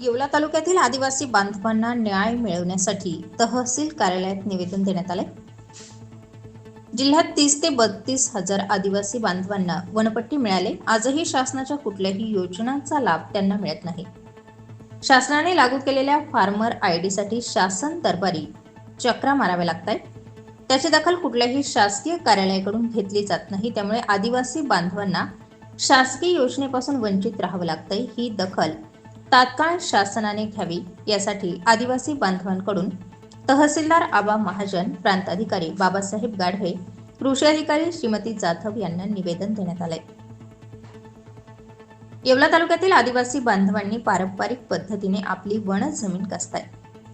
येवला तालुक्यातील आदिवासी बांधवांना न्याय मिळवण्यासाठी तहसील कार्यालयात निवेदन देण्यात आले जिल्ह्यात तीस ते बत्तीस हजार आदिवासी बांधवांना वनपट्टी मिळाले. आजही शासनाच्या कुठल्याही योजनांचा लाभ त्यांना मिळत नाही. शासनाने लागू केलेल्या फार्मर आय शासन दरबारी चक्रा माराव्या लागत आहेत त्याची दखल कुठल्याही शासकीय कार्यालयाकडून घेतली जात नाही. त्यामुळे आदिवासी बांधवांना शासकीय योजनेपासून वंचित राहावं लागतंय. ही दखल तात्काळ शासनाने घ्यावी यासाठी आदिवासी बांधवांकडून तहसीलदार आबा महाजन प्रांताधिकारी बाबासाहेब गाढवे कृषी अधिकारी श्रीमती जाधव यांना निवेदन देण्यात आले येवला तालुक्यातील आदिवासी बांधवांनी पारंपरिक पद्धतीने आपली वन जमीन कसताय.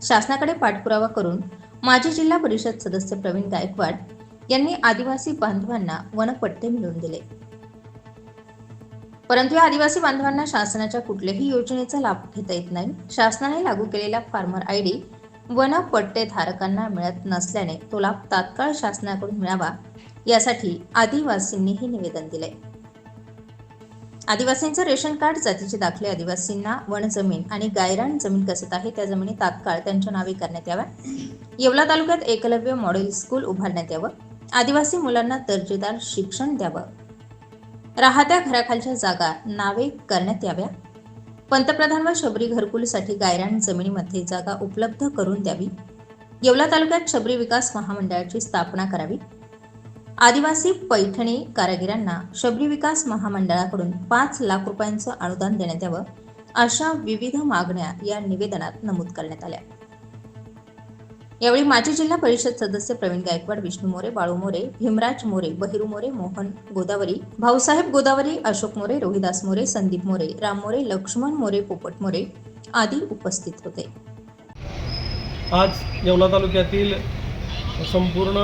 शासनाकडे पाठपुरावा करून माजी जिल्हा परिषद सदस्य प्रवीण गायकवाड यांनी आदिवासी बांधवांना वनपट्टे मिळवून दिले. परंतु या आदिवासी बांधवांना शासनाच्या कुठल्याही योजनेचा लाभ घेता येत नाही. शासनाने लागू केलेला फार्मर आय डी वन पट्टे धारकांना मिळत नसल्याने तो लाभ तात्काळ शासनाकडून मिळावा यासाठी आदिवासींनीही निवेदन दिले आदिवासींचं रेशन कार्ड जातीचे दाखले आदिवासींना वन जमीन आणि गायरान जमीन कसत आहे त्या जमिनी तात्काळ त्यांच्या नावे करण्यात याव्या. येवला तालुक्यात एकलव्य मॉडेल स्कूल उभारण्यात यावं. आदिवासी मुलांना दर्जेदार शिक्षण द्यावं. राहत्या घराखालच्या जागा नावे करण्यात याव्या. पंतप्रधान व शबरी घरकुलसाठी गायरान जमिनीमध्ये जागा उपलब्ध करून द्यावी. येवला तालुक्यात शबरी विकास महामंडळाची स्थापना करावी. आदिवासी पैठणी कारागिरांना शबरी विकास महामंडळाकडून पाच लाख रुपयांचं अनुदान देण्यात यावं अशा विविध मागण्या या निवेदनात नमूद करण्यात आल्या. यावेळी माजी जिल्हा परिषद सदस्य प्रवीण गायकवाड विष्णू मोरे बाळू मोरे भीमराज मोरे बहिरू मोरे मोहन गोदावरी भाऊसाहेब गोदावरी अशोक मोरे रोहिदास मोरे संदीप मोरे राम मोरे लक्ष्मण मोरे पोपट मोरे आदी उपस्थित होते. आज येवला तालुक्यातील संपूर्ण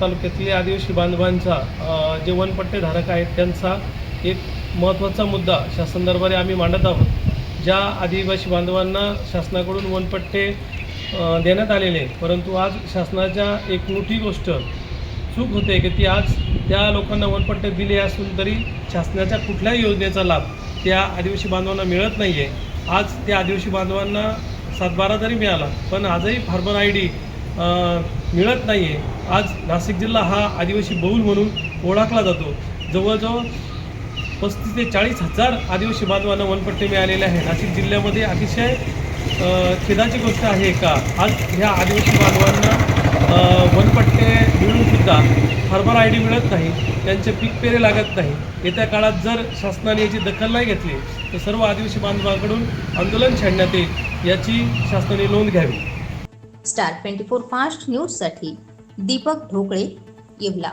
तालुक्यातले आदिवासी बांधवांचा अ, जे वनपट्टेधारक आहेत त्यांचा एक महत्त्वाचा मुद्दा शासन दरबारी आम्ही मांडत आहोत. ज्या आदिवासी बांधवांना शासनाकडून वनपट्टे देण्यात आलेले आहेत. परंतु आज शासनाच्या एक मोठी गोष्ट चूक होते की ती आज त्या लोकांना वनपट्टे दिले असून तरी शासनाच्या कुठल्याही योजनेचा लाभ त्या आदिवासी बांधवांना मिळत नाही आहे आज त्या आदिवासी बांधवांना सातबारा जरी मिळाला पण आजही फार्मर आय डी मिळत नाही आहे आज नाशिक जिल्हा हा आदिवासी बहुल म्हणून ओळखला जातो. जवळजवळ पस्तीस ते चाळीस हजार आदिवासी बांधवांना वनपट्टे मिळालेले आहे. नाशिक जिल्ह्यामध्ये अतिशय खेदाची गोष्ट आहे का? आज ह्या आदिवासी बांधवांना वनपट्टे वनपट्टे मिळूनसुद्धा फार्मर आय डी मिळत नाही त्यांचे पीक पेरे लागत नाही. येत्या काळात जर शासनाने याची दखल नाही घेतली तर सर्व आदिवासी बांधवांकडून आंदोलन छेडण्यात येईल याची शासनाने नोंद घ्यावी. स्टार ट्वेंटी फोर फास्ट न्यूजसाठी दीपक ढोकळे येवला.